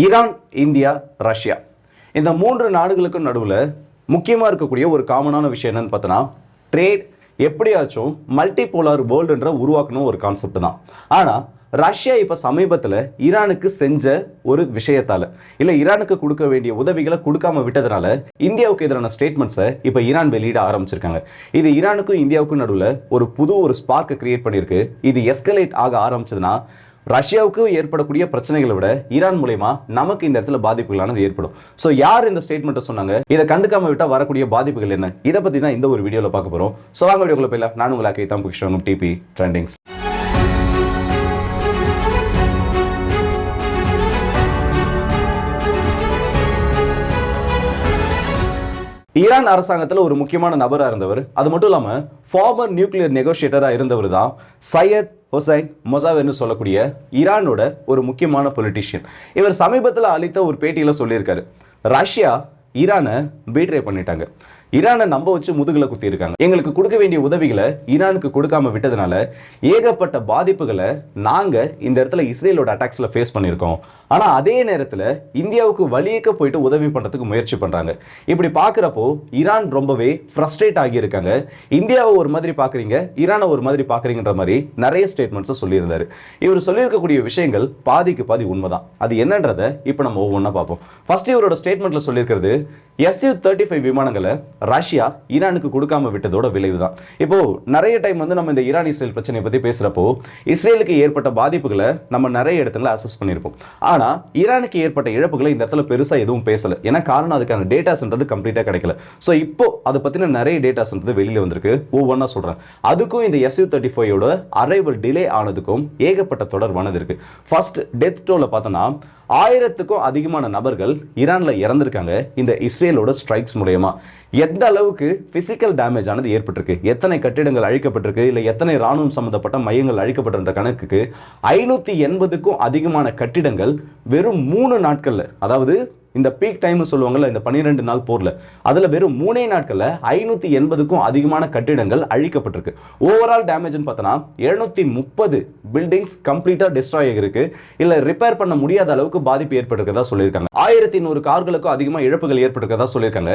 Iran India Russia. இந்த மூன்று நாடுகளுக்கும் நடுவில் முக்கியமாக இருக்கக்கூடிய ஒரு காமனான விஷயம் என்னன்னு பார்த்தோன்னா ட்ரேட் எப்படியாச்சும் மல்டி போலார் வேர்ல்டுன்ற உருவாக்கணும் ஒரு கான்செப்ட் தான். ஆனால் ரஷ்யா இப்போ சமீபத்தில் ஈரானுக்கு செஞ்ச ஒரு விஷயத்தால் இல்லை ஈரானுக்கு கொடுக்க வேண்டிய உதவிகளை கொடுக்காம விட்டதுனால இந்தியாவுக்கு எதிரான ஸ்டேட்மெண்ட்ஸை இப்போ ஈரான் வெளியிட ஆரம்பிச்சிருக்காங்க. இது ஈரானுக்கும் இந்தியாவுக்கும் நடுவில் ஒரு புது ஒரு ஸ்பார்க்கை கிரியேட் பண்ணியிருக்கு. இது எஸ்கலேட் ஆக ஆரம்பிச்சதுன்னா ரஷ்யாவுக்கு ஏற்படக்கூடிய பிரச்சனைகளை விட ஈரான் மூலயமா நமக்கு இந்த இடத்துல பாதிப்புகளானது ஏற்படும். ஸோ யார் இந்த ஸ்டேட்மெண்ட்டை சொன்னாங்க? இதை கண்டுக்காம விட்டா வரக்கூடிய பாதிப்புகள் என்ன? இதை பத்தி தான் இந்த ஒரு வீடியோவில் பார்க்க போறோம். ஸோ வாங்க வீடியோக்குள்ள போயிடலாம். நான் உங்களை தான் கிருஷ்ணன் டிபி ட்ரெண்டிங்ஸ் ஈரான் அரசாங்கத்தில் ஒரு முக்கியமான நபராக இருந்தவர். அது மட்டும் இல்லாமல் ஃபார்மர் நியூக்ளியர் நெகோஷியேட்டராக இருந்தவர் தான் சையத் ஹொசைன் மொசாவ்னு சொல்லக்கூடிய ஈரானோட ஒரு முக்கியமான பொலிட்டிஷியன் இவர் சமீபத்தில் அளித்த ஒரு பேட்டியில் சொல்லியிருக்காரு. ரஷ்யா ஈரானை பீட்ரே பண்ணிட்டாங்க. ஈரானை நம்ப வச்சு முதுகில் குத்தி இருக்காங்க எங்களுக்கு கொடுக்க வேண்டிய உதவிகளை ஈரானுக்கு கொடுக்காம விட்டதுனால ஏகப்பட்ட பாதிப்புகளை நாங்கள் இந்த இடத்துல இஸ்ரேலோட அட்டாக்ஸில் ஃபேஸ் பண்ணியிருக்கோம். ஆனால் அதே நேரத்தில் இந்தியாவுக்கு வழியக்க போயிட்டு உதவி பண்ணுறதுக்கு முயற்சி பண்ணுறாங்க இப்படி பார்க்குறப்போ ஈரான் ரொம்பவே ஃப்ரஸ்ட்ரேட் ஆகியிருக்காங்க. இந்தியாவை ஒரு மாதிரி பார்க்குறீங்க ஈரானை ஒரு மாதிரி பார்க்குறீங்கன்ற மாதிரி நிறைய ஸ்டேட்மெண்ட்ஸை சொல்லியிருந்தாரு. இவர் சொல்லியிருக்கக்கூடிய விஷயங்கள் பாதிக்கு பாதி உண்மைதான். அது என்னன்றதை இப்போ நம்ம ஒவ்வொன்றா பார்ப்போம். ஃபர்ஸ்ட் இவரோட ஸ்டேட்மெண்ட்டில் சொல்லியிருக்கிறது எஸ்யூ தேர்ட்டி ஃபைவ் விமானங்களை ரஷ்யா ஈரானுக்கு கொடுக்காம விட்டதோட விளைவு தான் இப்போ நிறைய டைம் வந்து நம்ம இந்த ஈரான் இஸ்ரேல் பிரச்சனையை பத்தி பேசுறப்போ இஸ்ரேலுக்கு ஏற்பட்ட பாதிப்புகளை நம்ம நிறைய இடத்துல அசஸ் பண்ணியிருப்போம். ஆனா ஈரானுக்கு ஏற்பட்ட இழப்புகளை இந்த இடத்துல பெருசா எதுவும் பேசல. ஏன்னா காரணம் அதுக்கான டேட்டாஸ்ன்றது கம்ப்ளீட்டா கிடைக்கல. ஸோ இப்போ அதை பத்தின நிறைய டேட்டாஸ்ன்றது வெளியில வந்திருக்கு. ஒவ்வொன்றா சொல்றேன். அதுக்கும் இந்த எஸ்யூ தேர்ட்டி ஃபைவோட அரைவல் டிலே ஆனதுக்கும் ஏகப்பட்ட தொடர்பானது இருக்கு. ஃபர்ஸ்ட் டெத் டோல பார்த்தோன்னா ஆயிரத்துக்கும் அதிகமான நபர்கள் ஈரானில் இறந்திருக்காங்க. இந்த இஸ்ரேலோட ஸ்ட்ரைக்ஸ் மூலயமா. எந்த அளவுக்கு பிசிக்கல் டேமேஜ் ஆனது ஏற்பட்டிருக்கு? எத்தனை கட்டிடங்கள் அழிக்கப்பட்டிருக்கு? இல்லை எத்தனை ராணுவம் சம்பந்தப்பட்ட மையங்கள் அழிக்கப்பட்டிருந்த கணக்குக்கு ஐநூற்றி எண்பதுக்கும் அதிகமான கட்டிடங்கள் வெறும் மூணு நாட்களில் அதாவது இந்த பீக் டைம்னு சொல்லுவாங்கல்ல இந்த பன்னிரெண்டு நாள் போர்ல. அதுல வெறும் மூணே நாட்கள்ல ஐநூத்தி எண்பதுக்கும் அதிகமான கட்டிடங்கள் அழிக்கப்பட்டிருக்கு. ஓவரால் டேமேஜ்னு பார்த்தோன்னா எழுநூத்தி முப்பது பில்டிங்ஸ் கம்ப்ளீட்டா டிஸ்ட்ராய் ஆகிருக்கு இல்ல ரிப்பேர் பண்ண முடியாத அளவுக்கு பாதிப்பு ஏற்பட்டிருக்கதா சொல்லியிருக்காங்க. ஆயிரத்தி நூறு கார்களுக்கும் அதிகமாக இழப்புகள் ஏற்பட்டிருக்கதா சொல்லியிருக்காங்க.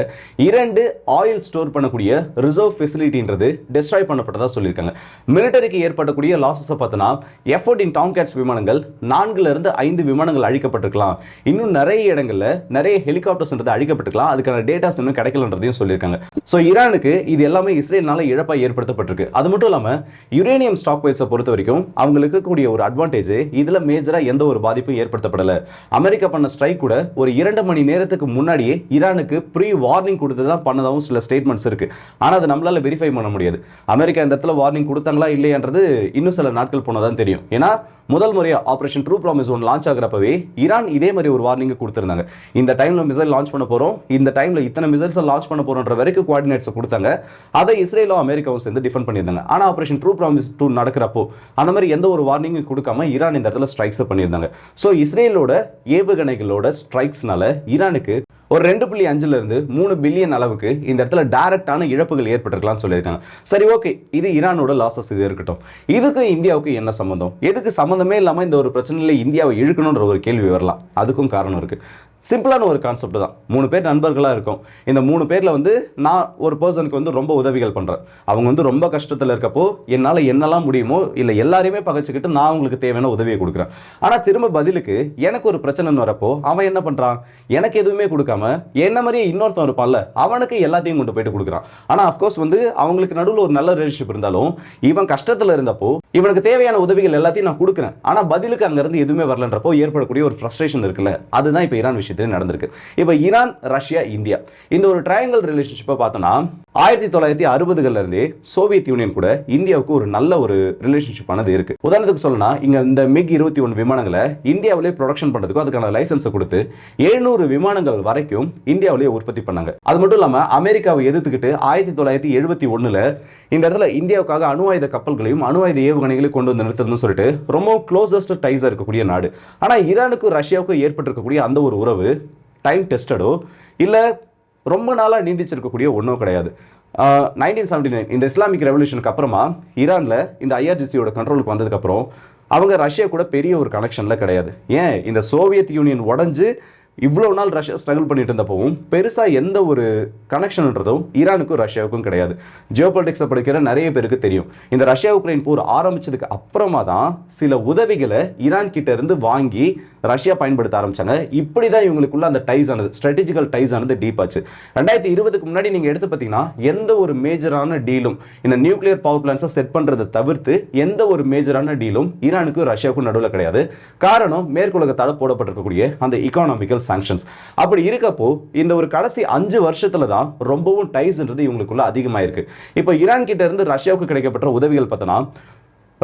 இரண்டு ஆயில் ஸ்டோர் பண்ணக்கூடிய ரிசர்வ் ஃபெசிலிட்டின்றது டிஸ்ட்ராய் பண்ணப்பட்டதா சொல்லியிருக்காங்க. மிலிட்டரிக்கு ஏற்படக்கூடிய லாசஸை பார்த்தோன்னா எஃபோர்டின் டாம் கேட்ஸ் விமானங்கள் நான்குல இருந்து ஐந்து விமானங்கள் அழிக்கப்பட்டிருக்கலாம். இன்னும் நிறைய இடங்கள்ல நிறைய ஹெலிகாப்டர்ஸ்ன்றது அழிக்கப்பட்டிருக்கலாம். அதுக்கான டேட்டாஸ் இன்னும் கிடைக்கலன்றதையும் சொல்லியிருக்காங்க. ஸோ ஈரானுக்கு இது எல்லாமே இஸ்ரேல்னால இழப்பாக ஏற்படுத்தப்பட்டிருக்கு. அது மட்டும் இல்லாமல் யுரேனியம் ஸ்டாக் வைல்ஸை பொறுத்த வரைக்கும் அவங்களுக்கு இருக்கக்கூடிய ஒரு அட்வான்டேஜ் இதில் மேஜராக எந்த ஒரு பாதிப்பும் ஏற்படுத்தப்படலை. அமெரிக்கா பண்ண ஸ்ட்ரைக் கூட ஒரு இரண்டு மணி நேரத்துக்கு முன்னாடியே ஈரானுக்கு ப்ரீ வார்னிங் கொடுத்து தான் பண்ணதாகவும் சில ஸ்டேட்மெண்ட்ஸ் இருக்கு. ஆனால் அதை நம்மளால வெரிஃபை பண்ண முடியாது. அமெரிக்கா இந்த இடத்துல வார்னிங் கொடுத்தாங்களா இல்லையான்றது இன்னும் சில நாட்கள் போனதான் தெரியும். ஏன்னா முதல் முறையா operation true promise one launch ஆகிறப்பவே Iran இதே மாதிரி ஒரு வார்னிங் கொடுத்திருந்தாங்க. இந்த டைம்ல மிசைல் லான்ச் பண்ண போறோம். இந்த டைம்ல இத்தனை மிசைல்ஸ் லான்ச் பண்ண போறோன்ற வரைக்கும் குவாடினேட்ஸ் கொடுத்தாங்க. அதை இஸ்ரேலும் அமெரிக்காவும் சேர்ந்து டிஃபெண்ட் பண்ணியிருந்தாங்க. ஆனா ஆப்ரேஷன் ட்ரூ ப்ராமிஸ் டூ நடக்கிறப்போ அந்த மாதிரி எந்த ஒரு வார்னிங்கும் கொடுக்காம ஈரான் இந்த இடத்துல ஸ்ட்ரைக்ஸ் பண்ணியிருந்தாங்க. ஸோ இஸ்ரேலோட ஏவுகணைகளோட ஸ்ட்ரைக்ஸ்னால ஈரானுக்கு ஒரு ரெண்டு புள்ளி அஞ்சுல இருந்து மூணு பில்லியன் அளவுக்கு இந்த இடத்துல டைரக்டான இழப்புகள் ஏற்பட்டிருக்கலாம்னு சொல்லியிருக்காங்க. சரி ஓகே இது ஈரானோட லாசஸ் இது இருக்கட்டும். இதுக்கும் இந்தியாவுக்கு என்ன சம்மந்தம் எதுக்கு சம்மந்தமே இல்லாமல் இந்த ஒரு பிரச்சனையில் இந்தியாவை இழுக்கணுன்ற ஒரு கேள்வி வரலாம். அதுக்கும் காரணம் இருக்கு. சிம்பிளான ஒரு கான்செப்ட் தான். மூணு பேர் நண்பர்களாக இருக்கும். இந்த மூணு பேரில் வந்து நான் ஒரு பர்சனுக்கு வந்து ரொம்ப உதவிகள் பண்ணுறேன் அவங்க வந்து ரொம்ப கஷ்டத்தில் இருக்கப்போ என்னால் என்னெல்லாம் முடியுமோ இல்லை எல்லாரையுமே பகைச்சிக்கிட்டு நான் அவங்களுக்கு தேவையான உதவியை கொடுக்குறேன். ஆனால் திரும்ப பதிலுக்கு எனக்கு ஒரு பிரச்சனைன்னு வரப்போ அவன் என்ன பண்ணுறான் எனக்கு எதுவுமே கொடுக்காம என்ன மாதிரியே இன்னொருத்தன் இருப்பான்ல அவனுக்கு எல்லாத்தையும் கொண்டு போயிட்டு கொடுக்குறான். ஆனால் அஃப்கோர்ஸ் வந்து அவங்களுக்கு நடுவில் ஒரு நல்ல ரிலேஷன்ஷிப் இருந்தாலும் இவன் கஷ்டத்தில் இருந்தப்போ இவனுக்கு தேவையான உதவிகள் எல்லாத்தையும் நான் கொடுக்குறேன். ஆனால் பதிலுக்கு அங்கேருந்து எதுவுமே வரலன்றப்போ ஏற்படக்கூடிய ஒரு ஃப்ரஸ்ட்ரேஷன் இருக்குல்ல அதுதான் இப்போ ஈரான் விஷயம். விஷயத்தில் நடந்திருக்கு. இப்போ ஈரான் ரஷ்யா இந்தியா. இந்த ஒரு ட்ரையாங்கல் ரிலேஷன்ஷிப்பை பார்த்தோம்னா ஆயிரத்தி தொள்ளாயிரத்தி அறுபதுகள்ல இருந்தே சோவியத் யூனியன் கூட இந்தியாவுக்கு ஒரு நல்ல ஒரு ரிலேஷன்ஷிப் ஆனது இருக்கு. உதாரணத்துக்கு சொல்லணும்னா இங்க இந்த மிக் இருபத்தி ஒன்று விமானங்களை இந்தியாவிலே ப்ரொடக்ஷன் பண்றதுக்கும் அதுக்கான லைசன்ஸை கொடுத்து எழுநூறு விமானங்கள் வரைக்கும் இந்தியாவிலேயே உற்பத்தி பண்ணாங்க. அது மட்டும் இல்லாம அமெரிக்காவை எதிர்த்துக்கிட்டு ஆயிரத்தி தொள்ளாயிரத்தி எழுபத்தி ஒண்ணுல இந்த இடத்துல இந்தியாவுக்காக அணு ஆயுத கப்பல்களையும் அணு ஆயுத ஏவுகணைகளையும் கொண்டு வந்து நிறுத்தணும்னு சொல்லிட்டு ரொம்ப க்ளோசஸ்ட் டைஸா இருக்கக்கூடிய நாடு. ஆனா ஈரானுக்கும் ரஷ்யாவுக்கும் ஏற்பட்டிருக்கக்கூடிய அந்த ஒரு உறவு டைம் டெஸ்டடோ இல்லை ரொம்ப நாளாக நீண்டிச்சிருக்கக்கூடிய ஒன்றும் கிடையாது. நைன்டீன் செவன்டி நைன் இந்த இஸ்லாமிக் ரெவல்யூஷனுக்கு அப்புறமா ஈரானில் இந்த ஐஆர்ஜிசியோட கண்ட்ரோலுக்கு வந்ததுக்கப்புறம் அவங்க ரஷ்யா கூட பெரிய ஒரு கனெக்ஷன்ல கிடையாது. ஏன்? இந்த சோவியத் யூனியன் உடைஞ்சு இவ்வளோ நாள் ரஷ்யா ஸ்ட்ரகிள் பண்ணிட்டு இருந்தப்பவும் பெருசாக எந்த ஒரு கனெக்ஷன்ன்றதும் ஈரானுக்கும் ரஷ்யாவுக்கும் கிடையாது. ஜியோ பொலிட்டிக்ஸை படிக்கிற நிறைய பேருக்கு தெரியும். இந்த ரஷ்யா உக்ரைன் போர் ஆரம்பிச்சதுக்கு அப்புறமா தான் சில உதவிகளை ஈரான் கிட்ட இருந்து வாங்கி ரஷ்யா பயன்படுத்த ஆரம்பிச்சாங்க. இப்படி தான் இவங்களுக்குள்ள அந்த டைஸ் ஆனது ஸ்ட்ராட்டஜிக்கல் டைஸ் ஆனது டீப் ஆச்சு. ரெண்டாயிரத்தி இருபதுக்கு முன்னாடி நீங்கள் எடுத்து பார்த்தீங்கன்னா எந்த ஒரு மேஜரான டீலும் இந்த நியூக்ளியர் பவர் பிளான்ஸை செட் பண்ணுறதை தவிர்த்து எந்த ஒரு மேஜரான டீலும் ஈரானுக்கும் ரஷ்யாவுக்கும் நடுவில் கிடையாது. காரணம் மேற்குலகத்தால் போடப்பட்டிருக்கக்கூடிய அந்த இக்கானமிக்கல் சாங்ஷன்ஸ் அப்படி இருக்கப்போ இந்த ஒரு கடைசி அஞ்சு வருஷத்துல தான் ரொம்பவும் டைஸ்ன்றது இவங்களுக்குள்ள அதிகமாயிருக்கு. இப்போ ஈரான் கிட்ட இருந்து ரஷ்யாவுக்கு கிடைக்கப்பட்ட உதவிகள் பார்த்தோன்னா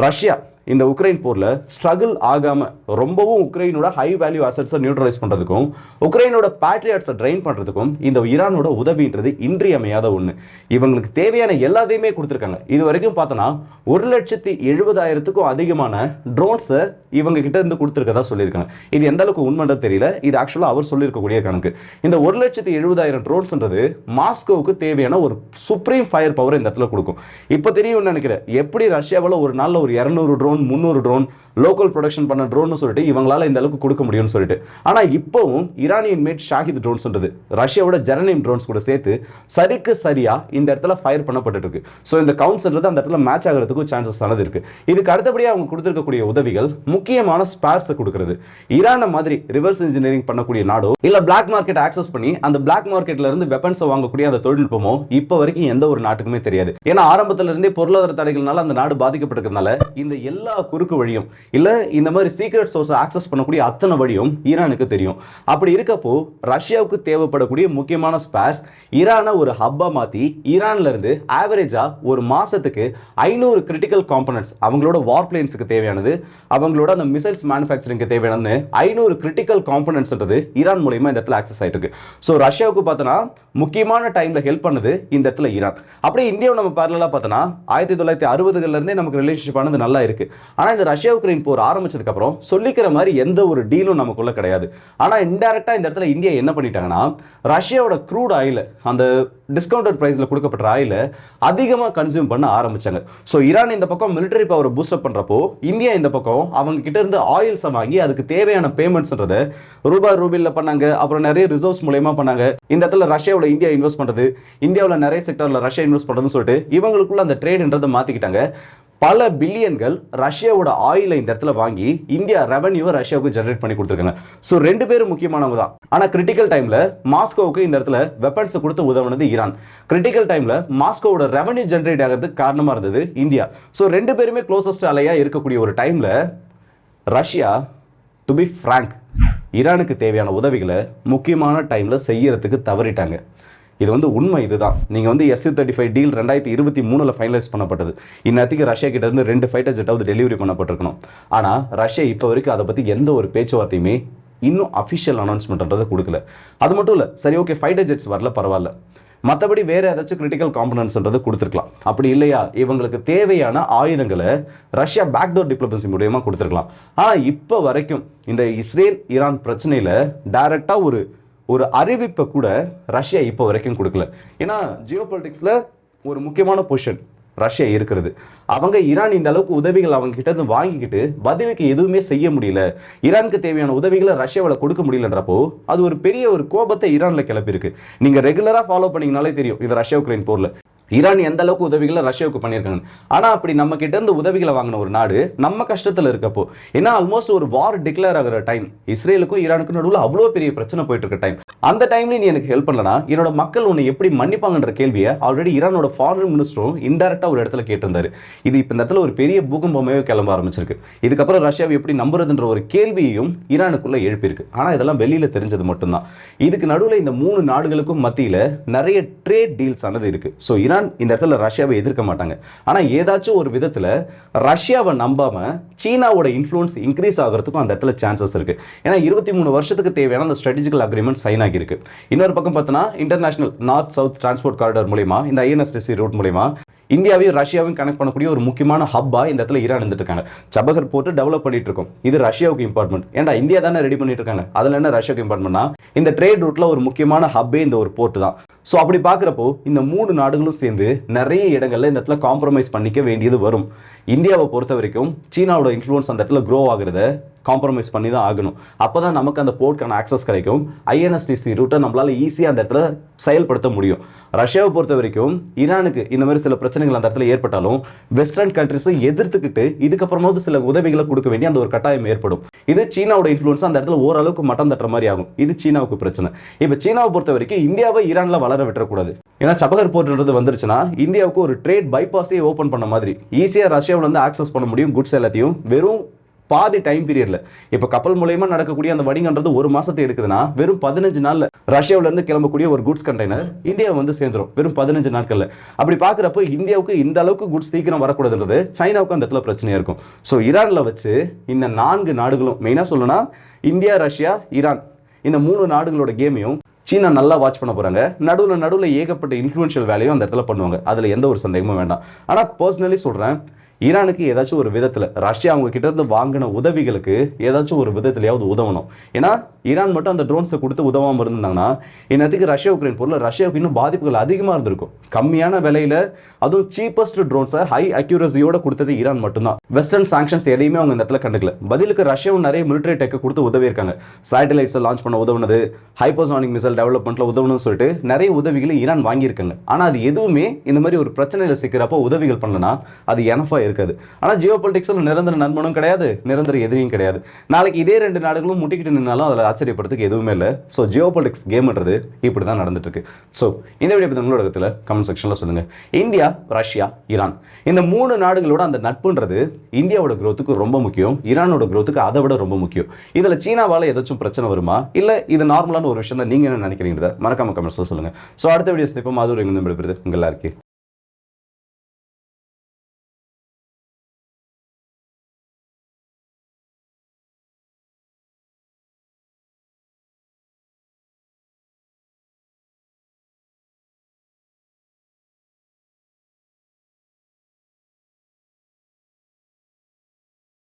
ரஷ்யா இந்த உக்ரைன் போரில் ஸ்ட்ரகிள் ஆகாமல் ரொம்பவும் உக்ரைனோட ஹை வேல்யூ அசட்ஸை நியூட்ரலைஸ் பண்ணுறதுக்கும் உக்ரைனோட பேட்ரியாட்ஸை ட்ரைன் பண்ணுறதுக்கும் இந்த ஈரானோட உதவின்றது இன்றியமையாத ஒன்று இவங்களுக்கு தேவையான எல்லாத்தையுமே கொடுத்துருக்காங்க. இது வரைக்கும் பார்த்தோன்னா ஒரு லட்சத்தி எழுபதாயிரத்துக்கும் அதிகமான ட்ரோன்ஸை இவங்க கிட்ட இருந்து கொடுத்துருக்கதா சொல்லியிருக்காங்க. இது எந்த அளவுக்கு உண்மைன்றது தெரியல. இது ஆக்சுவலாக அவர் சொல்லியிருக்கக்கூடிய கணக்கு. இந்த ஒரு லட்சத்தி எழுபதாயிரம் ட்ரோன்ஸ்ன்றது மாஸ்கோவுக்கு தேவையான ஒரு சுப்ரீம் ஃபயர் பவர் இந்த இடத்துல கொடுக்கும். இப்போ தெரியும்னு நினைக்கிறேன். எப்படி ரஷ்யாவில் ஒரு நாளில் ஒரு இரநூறு ட்ரோன் ட்ரோன் முந்நூறு ட்ரோன் லோக்கல் ப்ரொடக்ஷன் பண்ண ட்ரோன்னு சொல்லிட்டு இவங்களால இந்த அளவுக்கு கொடுக்க முடியும்னு சொல்லிட்டு. ஆனால் இப்போவும் ஈரானியன் மேட் ஷாஹித் ட்ரோன்ஸ்ன்றது ரஷ்யாவோட ஜெரனியம் ட்ரோன்ஸ் கூட சேர்த்து சரிக்கு சரியா இந்த இடத்துல ஃபயர் பண்ணப்பட்டு இருக்கு. ஸோ இந்த கவுன்ஸ்ன்றது அந்த இடத்துல மேட்ச் ஆகிறதுக்கும் சான்சஸ் ஆனது இருக்கு. இதுக்கு அடுத்தபடியாக அவங்க கொடுத்துருக்கக்கூடிய உதவிகள் முக்கியமான ஸ்பேர்ஸை கொடுக்கறது. ஈரானை மாதிரி ரிவர்ஸ் இன்ஜினியரிங் பண்ணக்கூடிய நாடோ இல்லை பிளாக் மார்க்கெட் ஆக்சஸ் பண்ணி அந்த பிளாக் மார்க்கெட்ல இருந்து வெப்பன்ஸை வாங்கக்கூடிய அந்த தொழில்நுட்பமோ இப்போ வரைக்கும் எந்த ஒரு நாட்டுக்குமே தெரியாது. ஏன்னா ஆரம்பத்துல இருந்தே பொருளாதார தடைகள்னால அந்த நாடு பாதிக்கப்பட்டிருக்கிறதுனால இந்த எல்லா குறுக்கு வழியும் இல்லை இந்த மாதிரி சீக்ரெட் சோர்ஸ் ஆக்சஸ் பண்ணக்கூடிய அத்தனை வழியும் ஈரானுக்கு தெரியும். அப்படி இருக்கப்போ ரஷ்யாவுக்கு தேவைப்படக்கூடிய முக்கியமான ஸ்பேர்ஸ் ஈரானை ஒரு ஹப்பா மாற்றி ஈரான்ல இருந்து ஆவரேஜா ஒரு மாதத்துக்கு ஐநூறு கிரிட்டிக்கல் காம்பனன்ட்ஸ் அவங்களோட வார் பிளேன்ஸுக்கு தேவையானது அவங்களோட அந்த மிசைல்ஸ் மேனுஃபேக்சரிங்க்கு தேவையானது ஐநூறு கிரிட்டிக்கல் காம்பனன்ட்ஸ்ன்றது ஈரான் மூலயமா இந்த இடத்துல ஆக்சஸ் ஆகிட்டு இருக்கு. ஸோ ரஷ்யாவுக்கு பார்த்தோன்னா முக்கியமான டைமில் ஹெல்ப் பண்ணுது இந்த இடத்துல ஈரான். அப்படியே இந்தியாவை நம்ம பேரலாக பார்த்தோன்னா ஆயிரத்தி தொள்ளாயிரத்தி அறுபதுகள்ல இருந்தே நமக்கு ரிலேஷன்ஷிப் ஆனது நல்லா இருக்கு. ஆனால் இந்த ரஷ்யா உக்ரைன் போர் ஆரம்பிச்சதுக்கப்புறம் சொல்லிக்கிற மாதிரி எந்த ஒரு டீலும் நமக்குள்ள கிடையாது. ஆனால் இன்டெரக்டாக இந்த இடத்துல இந்தியா என்ன பண்ணிட்டாங்கன்னா ரஷ்யாவோட க்ரூட் ஆயில் அந்த டிஸ்கவுண்டட் ப்ரைஸில் கொடுக்கப்பட்ட ஆயில அதிகமாக கன்சியூம் பண்ண ஆரம்பிச்சாங்க. ஸோ ஈரான் இந்த பக்கம் மிலிட்டரி பவரை பூஸ்டப் பண்ணுறப்போ இந்தியா இந்த பக்கம் அவங்க கிட்ட இருந்து ஆயில்ஸை வாங்கி அதுக்கு தேவையான பேமெண்ட்ஸ்ன்றத ரூபாய் ரூபில்ல பண்ணாங்க. அப்புறம் நிறைய ரிசர்வ்ஸ் மூலயமா பண்ணாங்க. இந்த இடத்துல ரஷ்யாவோட இந்தியா இன்வெஸ்ட் பண்ணுறது இந்தியாவில் நிறைய செக்டர்ல ரஷ்யா இன்வெஸ்ட் பண்ணுறதுன்னு சொல்லிட்டு இவங்களுக்குள்ள அந்த ட்ரேடுன்றதை மாற்றிக்கிட்டாங்க பல பில்லியன்கள் ரஷ்யாவோட ஆயிலை இந்த இடத்துல வாங்கி இந்தியா ரெவன்யூவை ரஷ்யாவுக்கு ஜென்ரேட் பண்ணி கொடுத்துருக்காங்க. ஸோ ரெண்டு பேரும் முக்கியமானவங்க தான். ஆனால் கிரிட்டிக்கல் டைமில் மாஸ்கோவுக்கு இந்த இடத்துல வெப்பன்ஸ் கொடுத்து உதவுனது ஈரான். கிரிட்டிக்கல் டைமில் மாஸ்கோவோட ரெவன்யூ ஜென்ரேட் ஆகிறதுக்கு காரணமாக இருந்தது இந்தியா. ஸோ ரெண்டு பேருமே க்ளோசஸ்ட் அலையாக இருக்கக்கூடிய ஒரு டைமில் ரஷ்யா டு பி ஃப்ராங்க் ஈரானுக்கு தேவையான உதவிகளை முக்கியமான டைமில் செய்யறதுக்கு தவறிட்டாங்க. இது வந்து உண்மை இதுதான். நீங்கள் வந்து எஸ்யூ தேர்ட்டி ஃபைவ் டீல் ரெண்டாயிரத்தி இருபத்தி மூணில் ஃபைனலைஸ் பண்ணப்பட்டது. இன்னத்துக்கு ரஷ்யா கிட்டேருந்து ரெண்டு ஃபைட்டர் ஜெட்டாவது டெலிவரி பண்ணப்பட்டிருக்கணும். ஆனால் ரஷ்யா இப்போ வரைக்கும் அதை பற்றி எந்த ஒரு பேச்சுவார்த்தையுமே இன்னும் அஃபிஷியல் அனௌன்ஸ்மெண்ட்ன்றதை கொடுக்கல. அது மட்டும் இல்லை சரி ஓகே ஃபைட்டர் ஜெட்ஸ் வரல பரவாயில்ல. மற்றபடி வேறு ஏதாச்சும் கிரிட்டிக்கல் காம்பனன்ஸ்ன்றதை கொடுத்துருக்கலாம். அப்படி இல்லையா? இவங்களுக்கு தேவையான ஆயுதங்களை ரஷ்யா பேக்டோர் டிப்ளமசி மூலியமாக கொடுத்துருக்கலாம். ஆனால் இப்போ வரைக்கும் இந்த இஸ்ரேல் ஈரான் பிரச்சனையில் டைரெக்டாக ஒரு ஒரு அறிவிப்பை கூட ரஷ்யா இப்போ வரைக்கும் கொடுக்கல. ஏன்னா ஜியோ ஒரு முக்கியமான பொசிஷன் ரஷ்யா இருக்கிறது. அவங்க ஈரான் இந்த அளவுக்கு உதவிகள் அவங்க கிட்ட இருந்து வாங்கிக்கிட்டு பதிலுக்கு எதுவுமே செய்ய முடியல. ஈரானுக்கு தேவையான உதவிகளை ரஷ்யாவில் கொடுக்க முடியலன்றப்போ அது ஒரு பெரிய ஒரு கோபத்தை ஈரானில் கிளப்பியிருக்கு. நீங்க ரெகுலராக ஃபாலோ பண்ணிங்கனாலே தெரியும் இது ரஷ்யா உக்ரைன் போரில். ஈரான் எந்த அளவுக்கு உதவிகளை ரஷ்யாவுக்கு பண்ணியிருக்காங்க ஆனால் அப்படி நம்ம கிட்ட இருந்து உதவிகளை வாங்கின ஒரு நாடு நம்ம கஷ்டத்துல இருக்கப்போ. ஏன்னா ஆல்மோஸ்ட் ஒரு வார் டிக்ளேர் ஆகிற டைம் இஸ்ரேலுக்கும் ஈரானுக்கும் நடுவில் அவ்வளோ பெரிய பிரச்சனை போயிட்டு இருக்க டைம் அந்த டைம்ல நீ எனக்கு ஹெல்ப் பண்ணலனா என்னோட மக்கள் உன்னை எப்படி மன்னிப்பாங்கன்ற கேள்வியை ஆல்ரெடி ஈரானோட ஃபாரின் மினிஸ்டரும் இன்டெரக்டா ஒரு இடத்துல கேட்டிருந்தாரு. இது இப்போ இந்த இடத்துல ஒரு பெரிய பூகம்பமே கிளம்ப ஆரம்பிச்சிருக்கு. இதுக்கப்புறம் ரஷ்யாவை எப்படி நம்புறதுன்ற ஒரு கேள்வியையும் ஈரானுக்குள்ள எழுப்பியிருக்கு. ஆனா இதெல்லாம் வெளியில தெரிஞ்சது மட்டும்தான். இதுக்கு நடுவில் இந்த மூணு நாடுகளுக்கும் மத்தியில நிறைய ட்ரேட் டீல்ஸ் ஆனது இருக்கு. ஸோ ஈரான் இந்த இடத்துல ரஷ்யாவை எதிர்க்க மாட்டாங்க. ஆனா ஏதாச்சும் ஒரு விதத்துல ரஷ்யாவை நம்பாம சீனாவோட இன்ஃப்ளூன்ஸ் இன்க்ரீஸ் ஆகிறதுக்கும் அந்த இடத்துல சான்சஸ் இருக்கு. ஏன்னா இருபத்தி மூணு வருஷத்துக்கு தேவையான அந்த ஸ்ட்ராட்டஜிக்கல் அக்ரிமெண்ட் சைன் ஆகியிருக்கு. இன்னொரு பக்கம் பார்த்தோன்னா international north south transport corridor மூலிமா இந்த ஐஎன்எஸ்டிசி ரூட் மூலிமா இந்தியாவையும் ரஷ்யாவையும் கனெக்ட் பண்ணக்கூடிய ஒரு முக்கியமான ஹப்பா இந்த இடத்துல ஈரான் இருந்துட்டு இருக்காங்க சபகர் போட்டு டெவலப் பண்ணிட்டு இருக்கோம் இது ரஷ்யாவுக்கு இம்பார்ட்மெண்ட் ஏன்டா இந்தியா தானே ரெடி பண்ணிட்டு இருக்காங்க அதுல என்ன ரஷ்யாவுக்கு இம்பார்ட்மெண்ட்னா இந்த ட்ரேட் ரூட்ல ஒரு முக்கியமான ஹப்பே இந்த ஒரு போர்ட் தான். ஸோ அப்படி பார்க்குறப்போ இந்த மூணு நாடுகளும் சேர்ந்து நிறைய இடங்களில் இந்த இடத்துல காம்ப்ரமைஸ் பண்ணிக்க வேண்டியது வரும். இந்தியாவை பொறுத்த வரைக்கும் சீனாவோட இன்ஃப்ளூன்ஸ் அந்த இடத்துல க்ரோ ஆகுறத காம்ப்ரமைஸ் பண்ணி தான் ஆகணும். அப்போ தான் நமக்கு அந்த போர்ட்கான ஆக்சஸ் கிடைக்கும். ஐஎன்எஸ்டிசி ரூட்டை நம்மளால் ஈஸியாக அந்த இடத்துல செயல்படுத்த முடியும். ரஷ்யாவை பொறுத்த வரைக்கும் ஈரானுக்கு இந்த மாதிரி சில பிரச்சனைகள் அந்த இடத்துல ஏற்பட்டாலும் வெஸ்டர்ன் கண்ட்ரிஸை எதிர்த்துக்கிட்டு இதுக்கப்புறமாவது சில உதவிகளை கொடுக்க வேண்டிய அந்த ஒரு கட்டாயம் ஏற்படும். இது சீனாவோட இன்ஃப்ளூயன்ஸ் அந்த இடத்துல ஓரளவுக்கு மட்டம் தட்டுற மாதிரி ஆகும். இது சீனாவுக்கு பிரச்சனை. இப்போ சீனாவை பொறுத்த வரைக்கும் இந்தியாவை ஈரானில் வளர விட்டுறக்கூடாது. ஏன்னா சபகர் போர்ட்ன்றது வந்துருச்சுன்னா இந்தியாவுக்கு ஒரு ட்ரேட் பைபாஸே ஓப்பன் பண்ண மாதிரி ஈஸியாக ரஷ்யாவில் வந்து ஆக்சஸ் பண்ண முடியும் குட்ஸ் எல்லாத்தையும் வெறும் பாதி டைம் பீரியட்ல இப்ப கப்பல் மூலயமா நடக்கக்கூடிய அந்த வணிகன்றது ஒரு மாசத்தை எடுக்குதுன்னா வெறும் பதினஞ்சு நாள்ல ரஷ்யாவில இருந்து கிளம்பக்கூடிய ஒரு குட்ஸ் கண்டெய்னர் இந்தியா வந்து சேர்ந்துரும். வெறும் பதினஞ்சு நாட்கள்ல. அப்படி பாக்குறப்போ இந்தியாவுக்கு இந்த அளவுக்கு குட்ஸ் சீக்கிரம் வரக்கூடாதுன்றது சைனாவுக்கு அந்த இடத்துல பிரச்சனையா இருக்கும். ஸோ ஈரான்ல வச்சு இந்த நான்கு நாடுகளும் மெயினா சொல்லணும்னா இந்தியா ரஷ்யா ஈரான். இந்த மூணு நாடுகளோட கேமையும் சீனா நல்லா வாட்ச் பண்ண போறாங்க. நடுவில் நடுவில் ஏகப்பட்ட இன்ஃப்ளூன்ஷியல் வேலையும் அந்த இடத்துல பண்ணுவாங்க. அதில் எந்த ஒரு சந்தேகமும் வேண்டாம். ஆனால் பர்சனலி சொல்கிறேன் ஈரானுக்கு ஏதாச்சும் ஒரு விதத்தில் ரஷ்யா அவங்க கிட்ட இருந்து வாங்கின உதவிகளுக்கு ஏதாச்சும் ஒரு விதத்துலையாவது உதவணும். ஏன்னா ஈரான் மட்டும் அந்த ட்ரோன்ஸை கொடுத்து உதவாமல் இருந்தாங்கன்னா இன்னத்துக்கு ரஷ்யா உக்ரைன் பொருள் ரஷ்யாவுக்கு இன்னும் பாதிப்புகள் அதிகமாக இருந்திருக்கும். கம்மியான விலையில் அதுவும் சீப்பஸ்ட் ட்ரோன்ஸை ஹை அக்யூரஸியோட கொடுத்தது ஈரான் மட்டும்தான். வெஸ்டர்ன் சாங்ஷன்ஸ் எதையுமே அவங்க இந்த இடத்துல கண்டுக்கல. பதிலுக்கு ரஷ்யாவும் நிறைய மிலிட்டரி டெக்கை கொடுத்து உதவியிருக்காங்க. சேட்டலைட்ஸை லான்ச் பண்ண உதவுனது ஹைப்போசானிக் மிசைல் டெவலப்மெண்ட்ல உதவணும்னு சொல்லிட்டு நிறைய உதவிகளை ஈரான் வாங்கியிருக்காங்க. ஆனால் அது எதுவுமே இந்த மாதிரி ஒரு பிரச்சனையில் சிக்கிறப்போ உதவிகள் பண்ணலனா அது எனஃபா இருக்காது. ஆனால் ஜியோ பொலிட்டிக்ஸில் நிரந்தர நண்பனும் கிடையாது நிரந்தர எதிரியும் கிடையாது. நாளைக்கு இதே ரெண்டு நாடுகளும் முட்டிக்கிட்டு நின்னாலும் அதில் ஆச்சரியப்படுறதுக்கு எதுவுமே இல்லை. ஸோ ஜியோ பொலிட்டிக்ஸ் கேம்ன்றது இப்படி தான் நடந்துட்டு இருக்கு ஸோ இந்த வீடியோ பற்றி உங்களோட இடத்துல கமெண்ட் செக்ஷனில் சொல்லுங்க. இந்தியா ரஷ்யா ஈரான் இந்த மூணு நாடுகளோட அந்த நட்புன்றது இந்தியாவோட growth-க்கு ரொம்ப முக்கியம். ஈரானோட க்ரோத்துக்கு அதை விட ரொம்ப முக்கியம். இதில் சீனாவால் ஏதாச்சும் பிரச்சனை வருமா? இல்லை இது நார்மலான ஒரு விஷயம் தான் நீங்கள் என்ன நினைக்கிறீங்க மறக்காம கமெண்ட்ஸில் சொல்லுங்க. ஸோ அடுத்த வீடியோஸ் இப்போ மாதூர் எங்கே விடுபடுது உங்கள் எல்லாருக்கும்.